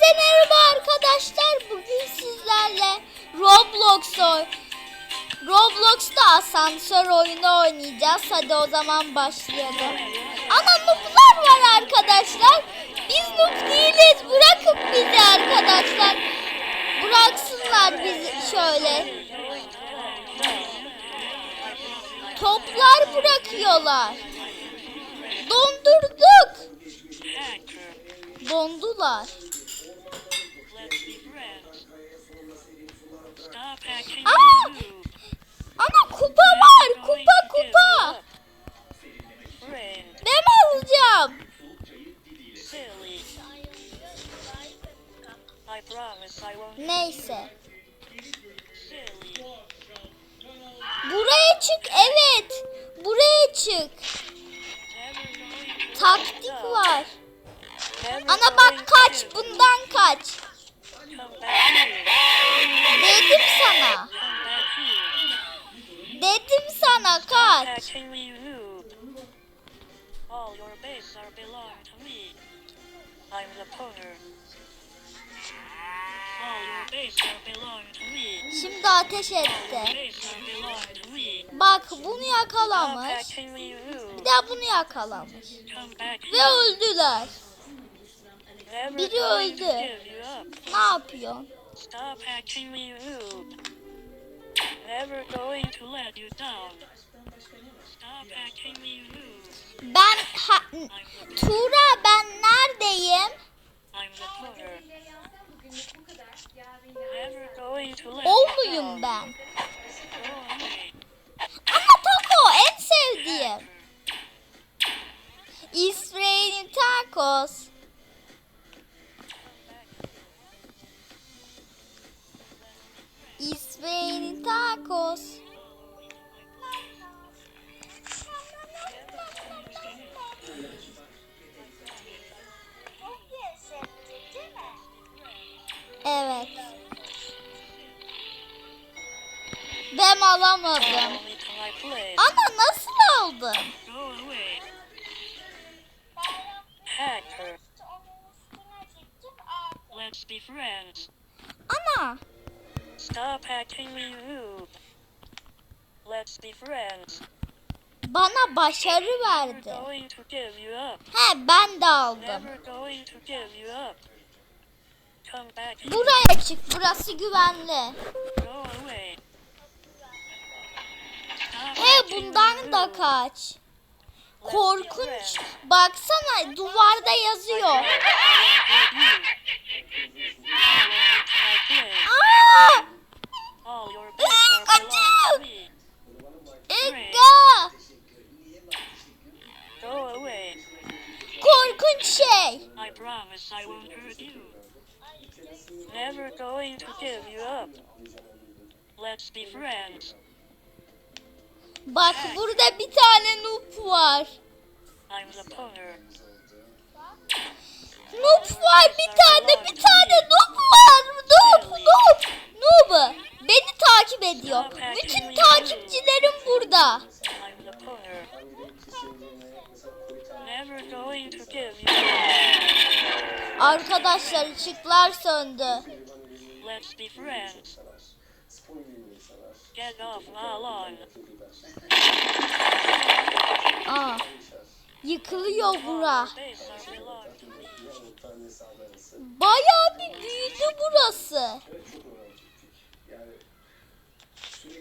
Herkese merhaba arkadaşlar. Bugün sizlerle Roblox Roblox'ta asansör oyunu oynayacağız. Hadi o zaman başlayalım. Ana noob'lar var arkadaşlar. Biz noob değiliz. Bırakın bizi arkadaşlar. Bıraksınlar bizi şöyle. Toplar bırakıyorlar. Dondurduk. Dondular. Neyse. Buraya çık. Evet. Buraya çık. Taktik var. Ana bak kaç. Bundan kaç. Dedim sana. Dedim sana kaç. All your base are belong to me. I'm the owner. Şimdi ateş etti. Bak bunu yakalamış. Bir daha bunu yakalamış. Ve öldüler. Biri öldü. Ne yapıyorsun? Ben ha, Tuğra ben neredeyim? I'm the. Never going to let O you muyum ben? Ama taco en sevdiğim. It's raining tacos. It's raining tacos. Evet. Ben alamadım. Ana nasıl aldın? Ana Stop acting me rude. Let's be friends. bana başarı verdi. He ben de aldım. Buraya çık. Burası güvenli. He bundan da kaç. Korkunç. Baksana duvarda yazıyor. Aa! Me. Ega! Korkunç şey. Never going to give you up. Let's be friends. Bak burada bir tane noob var. Noob var bir tane bir tane noob var. Noob noob noob. Beni takip ediyor. Bütün takipçilerim burada. Arkadaşlar ışıklar söndü. Let's be friends. Get off my lawn. Aa. Yıkılıyor bura. Bayağı bir büyüdü burası.